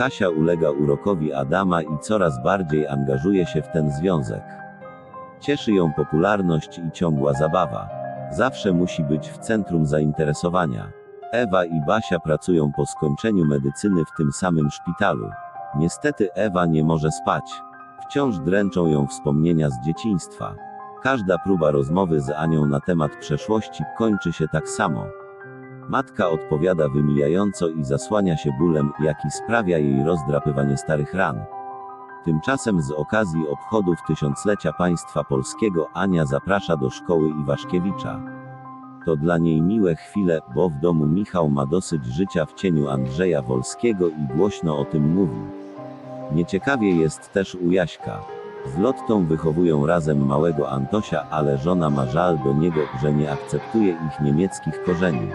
Kasia ulega urokowi Adama i coraz bardziej angażuje się w ten związek. Cieszy ją popularność i ciągła zabawa. Zawsze musi być w centrum zainteresowania. Ewa i Basia pracują po skończeniu medycyny w tym samym szpitalu. Niestety Ewa nie może spać. Wciąż dręczą ją wspomnienia z dzieciństwa. Każda próba rozmowy z Anią na temat przeszłości kończy się tak samo. Matka odpowiada wymijająco i zasłania się bólem, jaki sprawia jej rozdrapywanie starych ran. Tymczasem z okazji obchodów tysiąclecia państwa polskiego Ania zaprasza do szkoły Iwaszkiewicza. To dla niej miłe chwile, bo w domu Michał ma dosyć życia w cieniu Andrzeja Wolskiego i głośno o tym mówi. Nieciekawie jest też u Jaśka. Z Lottą wychowują razem małego Antosia, ale żona ma żal do niego, że nie akceptuje ich niemieckich korzeni.